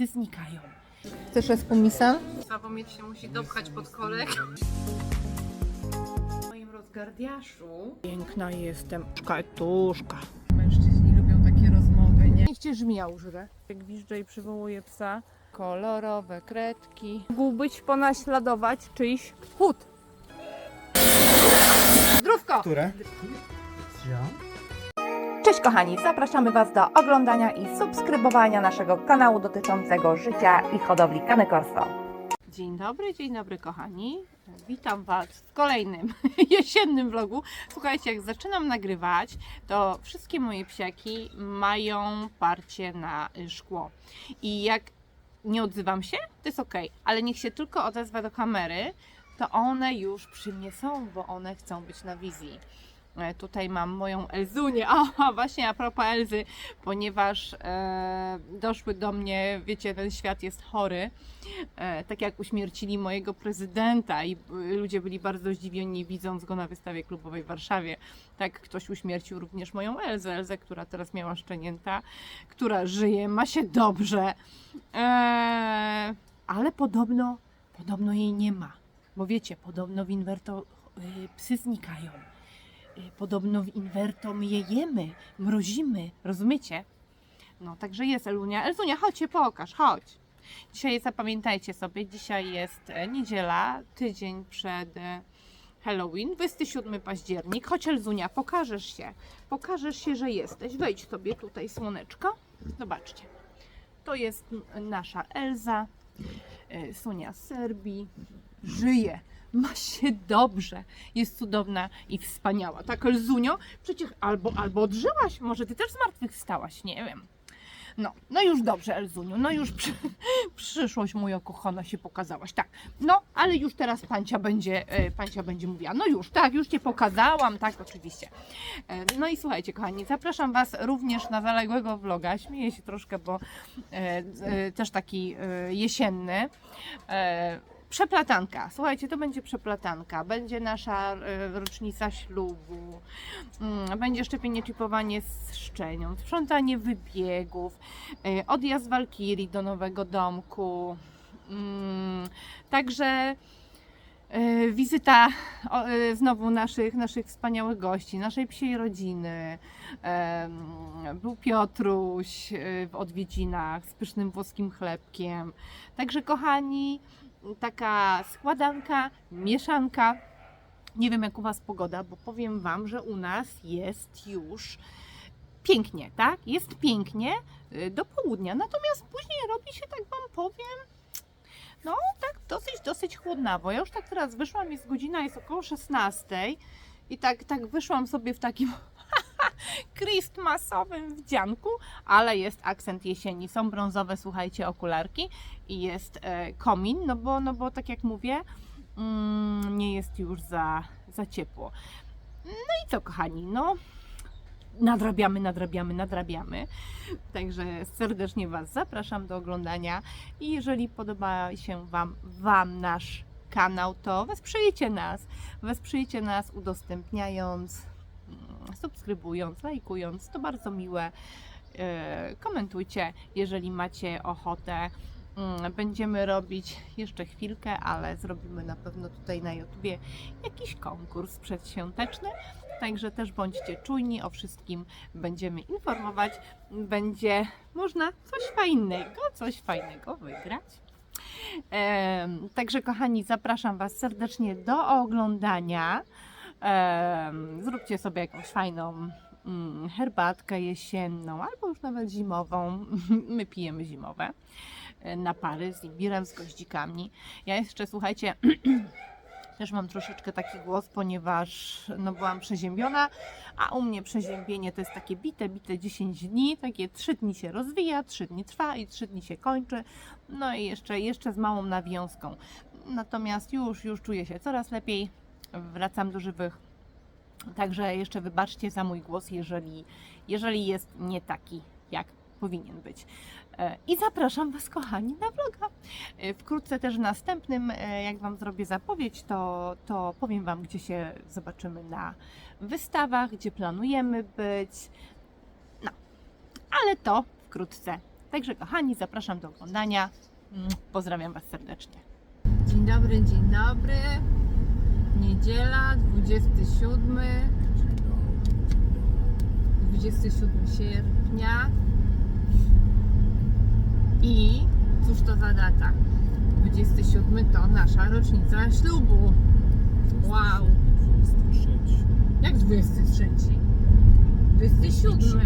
psy znikają. Chcesz z kumisem? Sławomir się musi dopchać pod kolek. W moim rozgardiaszu piękna jestem. Szkatuszka. Mężczyźni lubią takie rozmowy, nie? Niech cię żmija użre. Jak gwizdże i przywołuje psa. Kolorowe kredki. Mógł być ponaśladować czyjś chód. Zdrówko! Które? Cześć kochani, zapraszamy Was do oglądania i subskrybowania naszego kanału dotyczącego życia i hodowli Kany Corso. Dzień dobry, dzień dobry kochani. Witam Was w kolejnym jesiennym vlogu. Słuchajcie, jak zaczynam nagrywać, to wszystkie moje psiaki mają parcie na szkło. I jak nie odzywam się, to jest ok, ale niech się tylko odezwę do kamery, to one już przy mnie są, bo one chcą być na wizji. E, Tutaj mam moją Elzunię. O, właśnie a propos Elzy, ponieważ e, doszły do mnie, wiecie, ten świat jest chory. E, tak jak uśmiercili mojego prezydenta i y, ludzie byli bardzo zdziwieni widząc go na wystawie klubowej w Warszawie. Tak ktoś uśmiercił również moją Elzę, Elzę, która teraz miała szczenięta, która żyje, ma się dobrze. E, ale podobno, podobno jej nie ma. Bo wiecie, podobno w inwerto y, psy znikają. Y, Podobno w inwerto my je jemy, mrozimy, rozumiecie? No, także jest Elunia. Elunia, chodź się pokaż, chodź. Dzisiaj zapamiętajcie sobie, dzisiaj jest e, niedziela, tydzień przed e, Halloween, 27 październik. Chodź Elzunia, pokażesz się. Pokażesz się, że jesteś. Wejdź sobie tutaj, słoneczko. Zobaczcie. To jest nasza Elza, e, Sonia z Serbii. Żyje, ma się dobrze, jest cudowna i wspaniała. Tak, Elzunio? Przecież albo, albo odżyłaś, może ty też zmartwychwstałaś, nie wiem. No, no już dobrze, Elzuniu, no już przy, przyszłość moja kochana się pokazałaś, tak. No, ale już teraz pancia będzie, e, pancia będzie mówiła, no już, tak, już Cię pokazałam, tak, oczywiście. E, No i słuchajcie, kochani, zapraszam Was również na zaległego vloga, śmieję się troszkę, bo e, e, też taki e, jesienny. Przeplatanka. Słuchajcie, to będzie przeplatanka. Będzie nasza e, rocznica ślubu. Mm, Będzie szczepienie, czipowanie z szczenią, sprzątanie wybiegów, e, odjazd Walkirii do nowego domku. Mm, Także e, wizyta znowu naszych, naszych wspaniałych gości, naszej psiej rodziny. Był Piotruś w odwiedzinach z pysznym włoskim chlebkiem. Także kochani, taka składanka, mieszanka. Nie wiem jak u Was pogoda, bo powiem Wam, że u nas jest już pięknie, tak? Jest pięknie y, do południa, natomiast później robi się, tak Wam powiem, no tak dosyć, dosyć chłodnawo. Ja już tak teraz wyszłam, jest godzina, jest około 16 i tak, tak wyszłam sobie w takim Christmasowym wdzianku, ale jest akcent jesieni. Są brązowe, słuchajcie, okularki i jest e, komin, no bo, no bo tak jak mówię, mm, nie jest już za, za ciepło. No i co, kochani, no nadrabiamy, nadrabiamy, nadrabiamy. Także serdecznie Was zapraszam do oglądania i jeżeli podoba się Wam, wam nasz kanał, to wesprzyjcie nas. Wesprzyjcie nas udostępniając, subskrybując, lajkując. To bardzo miłe. E, Komentujcie, jeżeli macie ochotę. Mm, Będziemy robić jeszcze chwilkę, ale zrobimy na pewno tutaj na YouTubie jakiś konkurs przedświąteczny. Także też bądźcie czujni, o wszystkim będziemy informować. Będzie można coś fajnego, coś fajnego wygrać. Także kochani, zapraszam Was serdecznie do oglądania. Zróbcie sobie jakąś fajną mm, herbatkę jesienną albo już nawet zimową. My pijemy zimowe e, napary z imbirem, z goździkami. Ja jeszcze, słuchajcie, też mam troszeczkę taki głos, ponieważ no, byłam przeziębiona, a u mnie przeziębienie to jest takie bite, bite 10 dni, takie 3 dni się rozwija, 3 dni trwa i 3 dni się kończy, no i jeszcze, jeszcze z małą nawiązką. Natomiast już, już czuję się coraz lepiej, wracam do żywych. Także jeszcze wybaczcie za mój głos, jeżeli, jeżeli jest nie taki, jak powinien być. E, I zapraszam Was, kochani, na vloga. E, Wkrótce też w następnym, e, jak Wam zrobię zapowiedź, to, to powiem Wam, gdzie się zobaczymy na wystawach, gdzie planujemy być. No, ale to wkrótce. Także kochani, zapraszam do oglądania. Pozdrawiam Was serdecznie. Dzień dobry, dzień dobry. Niedziela, 27, 27 sierpnia. I cóż to za data? 27 to nasza rocznica ślubu. Wow. Jak 23? 27.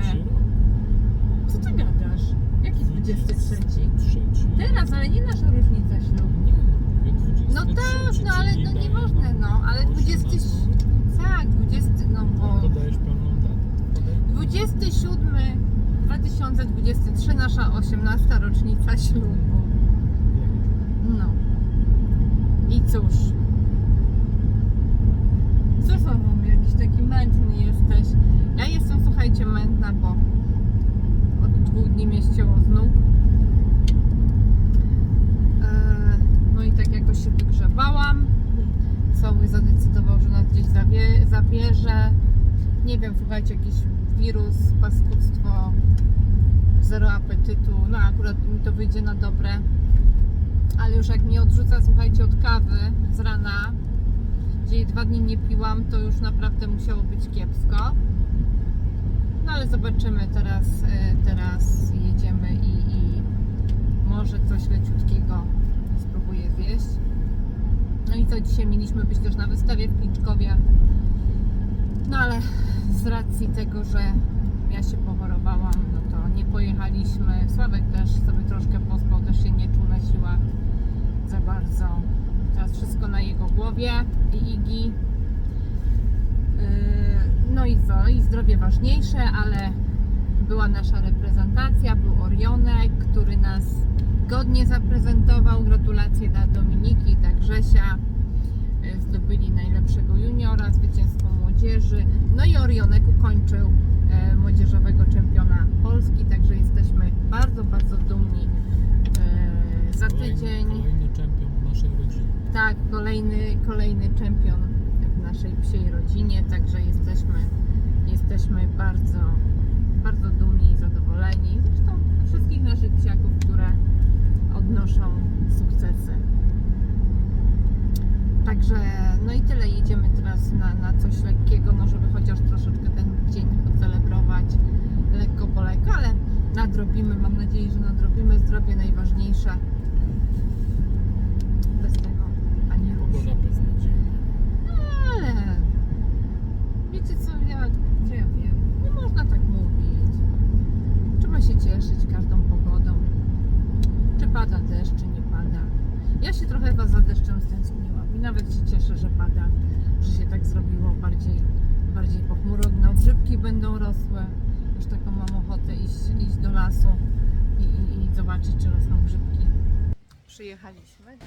Co ty gadasz? Jaki 23? Teraz, ale nie nasza rocznica ślubu. No tak, no ale no nieważne, no, ale 20. Tak, 20, no bo. Podajesz pełną datę. Podaj- 27 2023 nasza 18 rocznica ślubu. No. I cóż. Co Sławomir, jakiś taki mętny jesteś. Ja jestem, słuchajcie, mętna, bo od dwóch dni mnie ścięło z nóg. Eee, No i tak jakoś się wygrzebałam. Sławy zadecydował, że nas gdzieś zawie, zabierze. Nie wiem, słuchajcie, jakiś wirus, paskudztwo, zero apetytu. No akurat mi to wyjdzie na dobre. Ale już jak mnie odrzuca, słuchajcie, od kawy z rana, gdzie dwa dni nie piłam, to już naprawdę musiało być kiepsko. No ale zobaczymy, teraz, e, teraz jedziemy i, i może coś leciutkiego spróbuję zjeść. No i co, dzisiaj mieliśmy być też na wystawie w Kliczkowie. No ale z racji tego, że ja się pochorowałam, no to nie pojechaliśmy. Sławek też sobie troszkę pospał, też się nie czuł na siłach za bardzo. Teraz wszystko na jego głowie i Igi. Yy, No i co? I zdrowie ważniejsze, ale była nasza reprezentacja, był Orionek, który nas godnie zaprezentował. Gratulacje dla Dominiki dla Grzesia. Yy, Zdobyli najlepszego juniora, zwycięstwo młodzieży. No i Orionek ukończył e, młodzieżowego czempiona Polski, także jesteśmy bardzo, bardzo dumni. E, Za tydzień. Kolejny czempion w naszej rodzinie. Tak, kolejny, kolejny czempion w naszej psiej rodzinie, także jesteśmy, jesteśmy bardzo, bardzo dumni i zadowoleni. Zresztą wszystkich naszych psiaków, które Także, no i tyle. Jedziemy teraz na, na coś lekkiego, no żeby chociaż troszeczkę ten dzień pocelebrować lekko po lekko, ale nadrobimy, mam nadzieję, że nadrobimy. Zdrowie najważniejsze. Bez tego ani rusz. Pogoda beznadziejna. Ale wiecie co, ja, co ja wiem, nie można tak mówić. Trzeba się cieszyć każdą pogodą. Czy pada deszcz, czy nie pada. Ja się trochę chyba za deszczem stęskniłam i nawet się cieszę, że pada, że się tak zrobiło bardziej, bardziej pochmuro. No, grzybki będą rosły. Już taką mam ochotę iść, iść do lasu i, i, i zobaczyć, czy rosną grzybki. Przyjechaliśmy.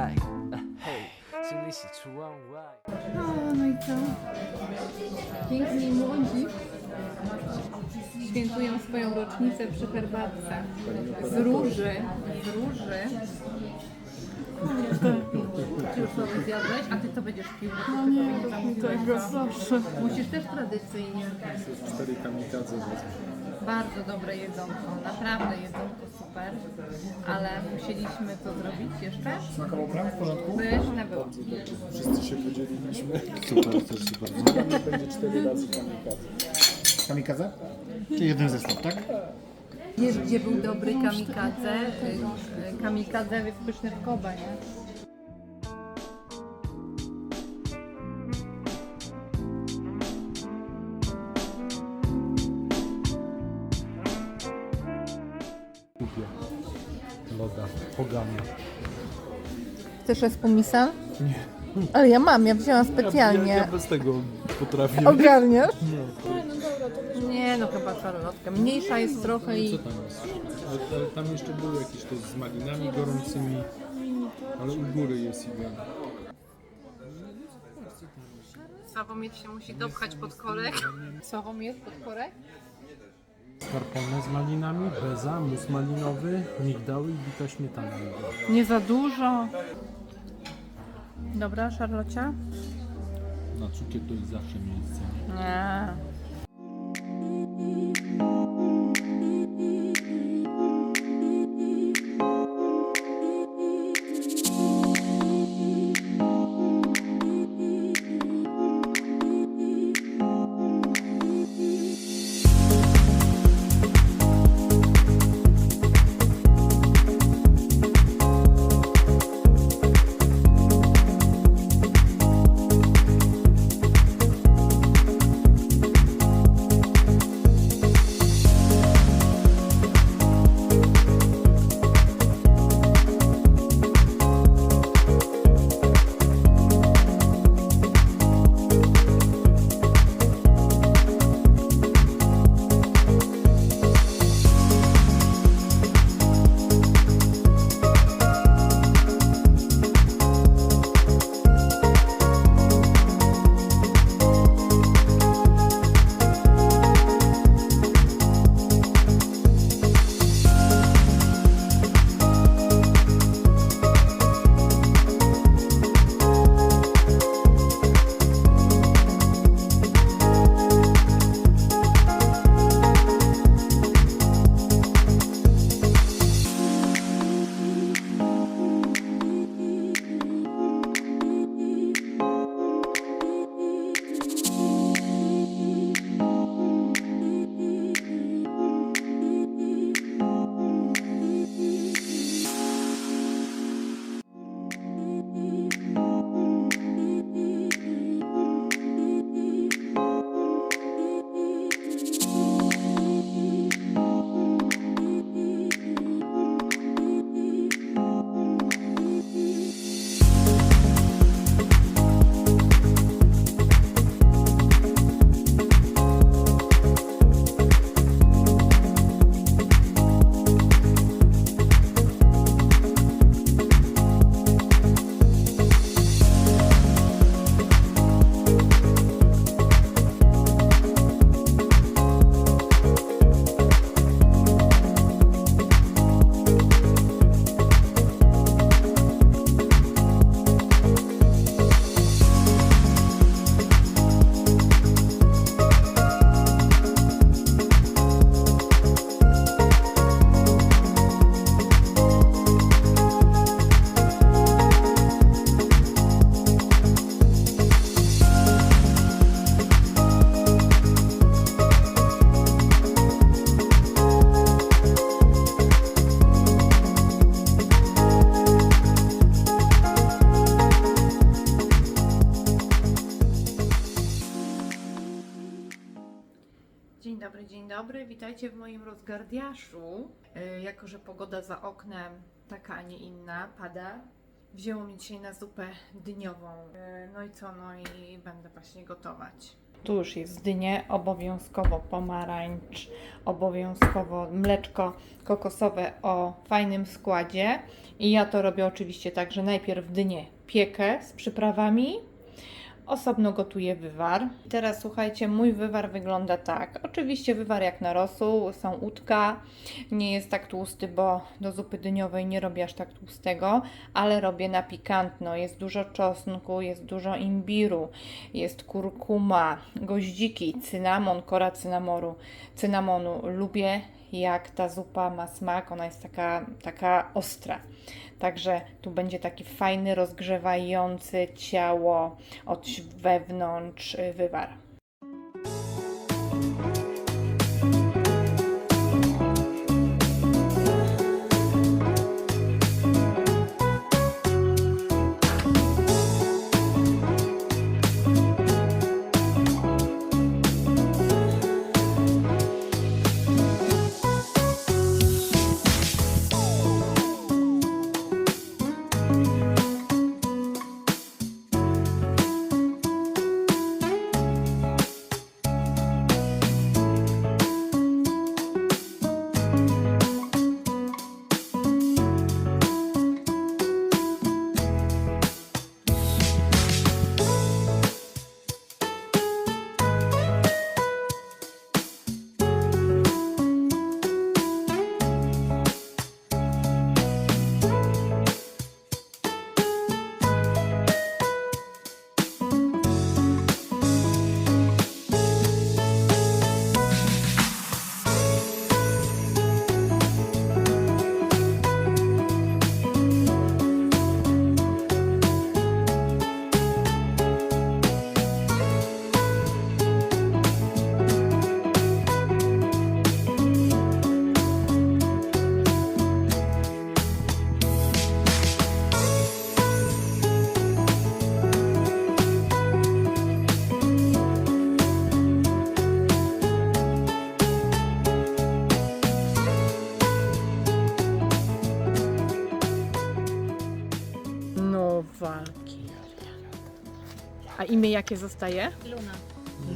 tak. O, no i co? Piękni młodzi świętują swoją rocznicę przy herbatce. Z róży. Z róży. Ty już sobie zjadłeś, a ty to będziesz pił? No nie, tego zawsze. Musisz też tradycyjnie. Cztery kamikadze. Bardzo dobre jedzonko, naprawdę jedzonko super, ale musieliśmy to zrobić jeszcze. Smakował plan w porządku? Pyszne było. Wszyscy się podzieliliśmy. Super, to jest super. Będzie cztery razy kamikadze. Kamikaze? Czyli jeden zestaw, tak? Gdzie był dobry kamikadze? Y, y, Kamikadze jest pyszny w Kobe, nie? Loda. Pogania. Chcesz espumisa? Nie. Ale ja mam, ja wzięłam specjalnie. Ja, ja bez tego potrafię. Ogarniasz? No, Nie no, chyba szarlotkę. Mniejsza jest trochę i... Co tam jest? Ale, ale tam jeszcze były jakieś to z malinami gorącymi, ale u góry jest idealnie. Sławomir się musi dopchać pod korek. Sławomir pod korek? Skarpone z malinami, beza, mus malinowy, migdały i bita śmietana. Nie za dużo. Dobra, Szarlocia? Na cukier to jest zawsze miejsce. Nie. Witajcie w moim rozgardiaszu. Yy, Jako, że pogoda za oknem taka, a nie inna, pada. Wzięło mi dzisiaj na zupę dyniową. Yy, No i co? No i będę właśnie gotować. Tu już jest dynie, obowiązkowo pomarańcz, obowiązkowo mleczko kokosowe o fajnym składzie. I ja to robię oczywiście tak, że najpierw dynię piekę z przyprawami, Osobno gotuję wywar. Teraz słuchajcie, mój wywar wygląda tak. Oczywiście wywar jak na rosół, są udka. Nie jest tak tłusty, bo do zupy dyniowej nie robię aż tak tłustego, ale robię na pikantno. Jest dużo czosnku, jest dużo imbiru, jest kurkuma, goździki, cynamon, kora cynamoru, cynamonu. Lubię jak ta zupa ma smak, ona jest taka, taka ostra. Także tu będzie taki fajny, rozgrzewający ciało od wewnątrz y, wywar. Imię jakie zostaje? Luna.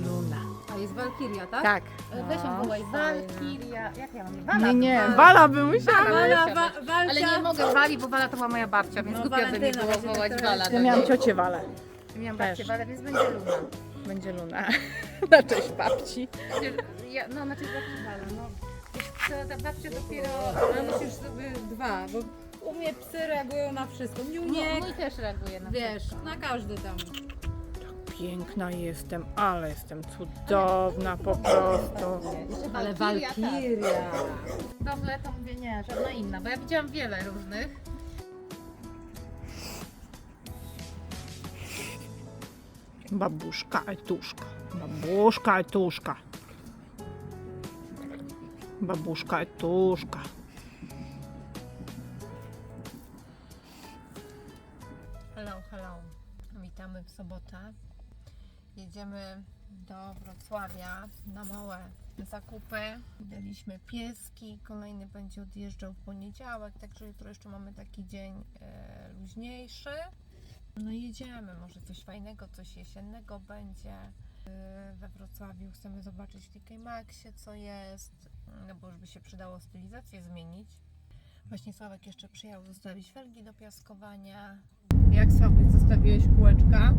Luna. A jest Walkiria, tak? Tak. Ale Weź ją No. wołaj. Walkiria. Jak ja mam? Nie, nie, Wala by musiała. Wala, wa, Ale nie mogę Wali, bo Wala to była moja babcia, więc No, głupio by mi Walentyna, było wołać Wala. Ja miałam ciocię Walę. Miałam też. babcię Walę, więc będzie Luna. Będzie Luna. Na cześć babci. Ja, no, znaczy babci Wala, no. Wiesz co, ta babcia dopiero... No musisz sobie dwa, bo u mnie psy reagują na wszystko. Mnie Nie, mój też reaguje na Wiesz, na każdy tam. Piękna jestem, ale jestem cudowna po prostu. Ale Walkiria. Doble to mówię nie, żadna inna, bo ja widziałam wiele różnych. Babuszka Etuszka. Babuszka Etuszka. Babuszka Etuszka. Jedziemy do Wrocławia na małe zakupy. Daliśmy pieski, kolejny będzie odjeżdżał w poniedziałek, także jutro jeszcze mamy taki dzień e, luźniejszy. No jedziemy, może coś fajnego, coś jesiennego będzie. Yy, We Wrocławiu chcemy zobaczyć w TK Maxie co jest, no bo już by się przydało stylizację zmienić. Właśnie Sławek jeszcze przyjechał zostawić felgi do piaskowania. Jak Sławek zostawiłeś kółeczka.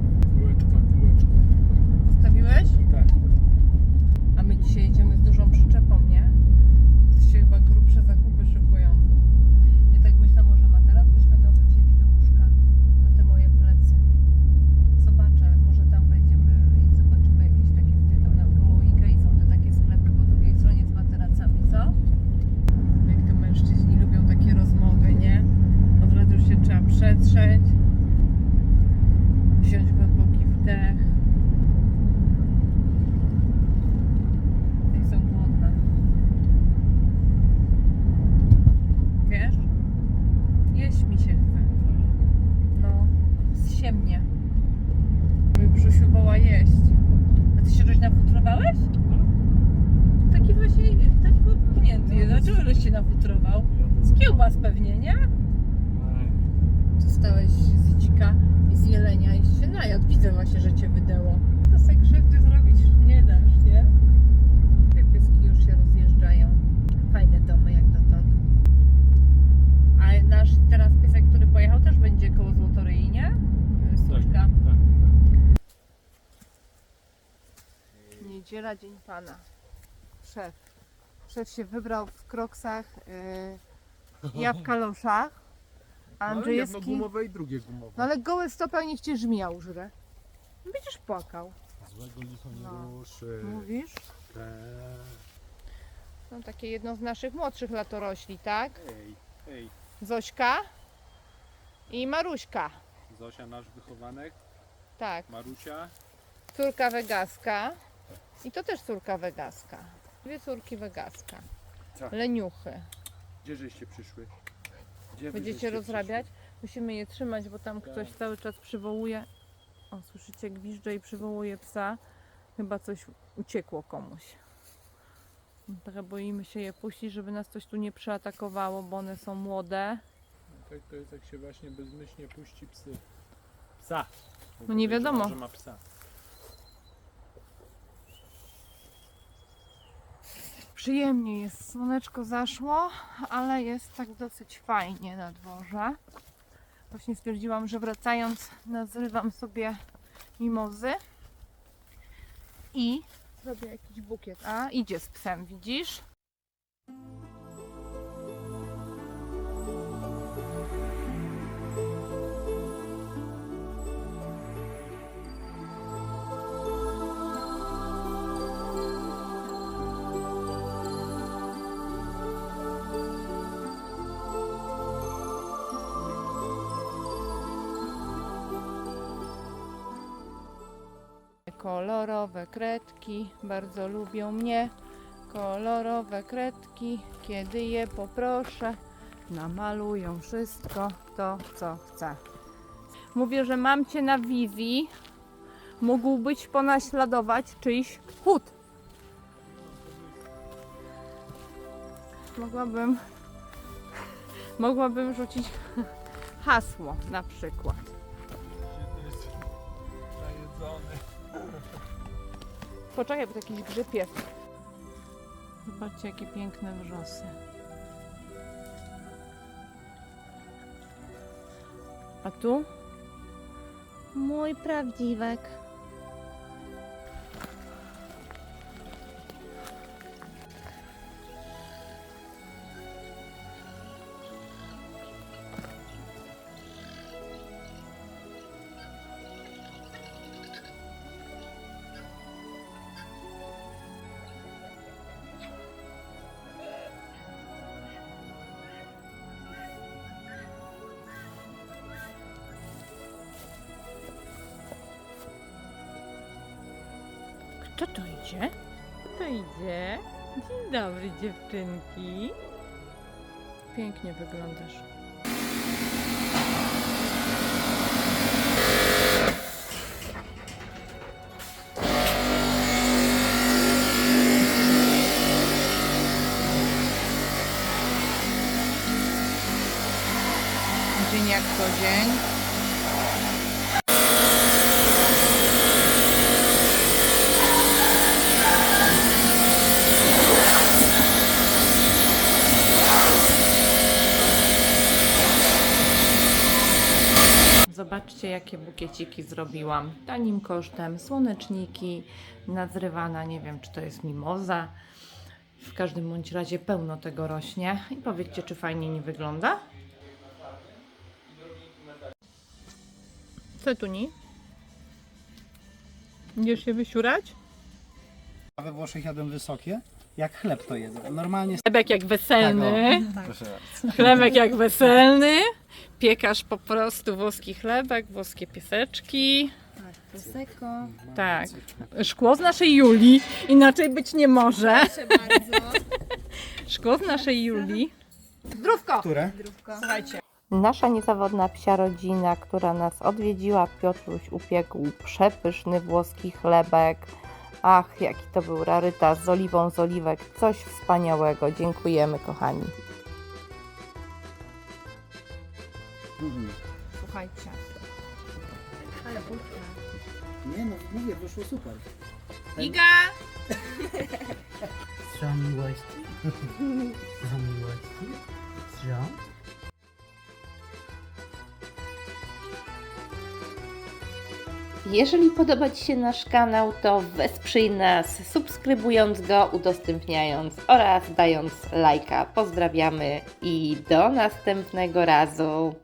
Tak. A my dzisiaj jedziemy z dużą przyczepą, nie? Się chyba grubsze zakupy szykują. Ja tak myślę, może materac byśmy nowy wzięli do łóżka na te moje plecy. Zobaczę, może tam wejdziemy i zobaczymy jakieś takie w tam naokoło Ikei są te takie sklepy po drugiej stronie z materacami, co? Jak to mężczyźni lubią takie rozmowy, nie? Od razu już się trzeba przetrzeć, wziąć głęboki wdech. Jestem głodna. Wiesz? Jeść mi się chce. No, zsiemnie. Mój Brzusiu woła jeść. A ty się żeś nafutrowałeś? Taki właśnie, taki popchnięty. jest. Dlaczego żeś się nafutrował? Z kiełbas pewnie, nie? Zostałeś z dzika i z jelenia i się najadł. Widzę właśnie, że cię wydęło. To sobie krzywdy zrobić nie dasz, nie? Te pieski już się rozjeżdżają. Fajne domy jak dotąd. A nasz teraz piesek, który pojechał, też będzie koło Złotoryi, nie? Suczka. Tak, tak. Niedziela, dzień pana. Szef. Szef się wybrał w kroksach, yy, ja w kaloszach. A No, jedno gumowe i drugie gumowe. No ale gołe stopy, a niech cię żmija użre. Będziesz płakał. Złego licho nie No. ruszy. Mówisz? Tak. No takie jedno z naszych młodszych latorośli, tak? Ej, ej. Zośka i Maruśka. Zosia nasz wychowanek, Tak, Marusia. córka wegaska. I to też córka wegaska. Dwie córki wegaska. Tak. Leniuchy. Gdzie żeście przyszły? Gdzie wy Będziecie rozrabiać? Musimy je trzymać, bo tam ktoś Tak. cały czas przywołuje. O, słyszycie, gwizdże i przywołuje psa. Chyba coś uciekło komuś. Trochę boimy się je puścić, żeby nas coś tu nie przeatakowało, bo one są młode. przyszły? Tak to jest, jak się właśnie bezmyślnie puści psy. Psa. No nie wiadomo. że ma psa. Przyjemnie jest, słoneczko zaszło, ale jest tak dosyć fajnie na dworze. Właśnie stwierdziłam, że wracając nazrywam sobie mimozy i zrobię jakiś bukiet. A, idzie z psem, widzisz? Kolorowe kredki bardzo lubią mnie. Kolorowe kredki, kiedy je poproszę, namalują wszystko to, co chcę. Mówię, że mam cię na wizji. Mógłbyś ponaśladować czyjś chód. Mogłabym, mogłabym rzucić hasło na przykład. Poczekaj, bo to jakiś grzyb jest. Zobaczcie, jakie piękne wrzosy. A tu? Mój prawdziwek. Kto to idzie? Kto to idzie? Dzień dobry, dziewczynki. Pięknie wyglądasz. Dzień jak co dzień. Zobaczcie, jakie bukieciki zrobiłam. Tanim kosztem, słoneczniki, nazrywana, nie wiem, czy to jest mimoza. W każdym bądź razie pełno tego rośnie. I powiedzcie, czy fajnie nie wygląda? Co tu nie? Idziesz się wysiurać? We Włoszech jadłem wysokie, jak chleb to jedzą. Normalnie Chlebek jak weselny. Proszę bardzo. Chlebek jak weselny. Piekasz po prostu włoski chlebek, włoskie pieseczki. Prosecco. Tak. Szkło z naszej Julii. Inaczej być nie może. Proszę bardzo. Szkło z naszej Julii. Zdrówko! Które? Słuchajcie. Nasza niezawodna psia rodzina, która nas odwiedziła, Piotruś upiekł przepyszny włoski chlebek. Ach, jaki to był rarytas z oliwą z oliwek. Coś wspaniałego. Dziękujemy, kochani. Słuchajcie. Nie no, mówię, wyszło super. Iga! Z miłości. Z miłości. Z Jeżeli podoba Ci się nasz kanał, to wesprzyj nas subskrybując go, udostępniając oraz dając lajka. Pozdrawiamy i do następnego razu.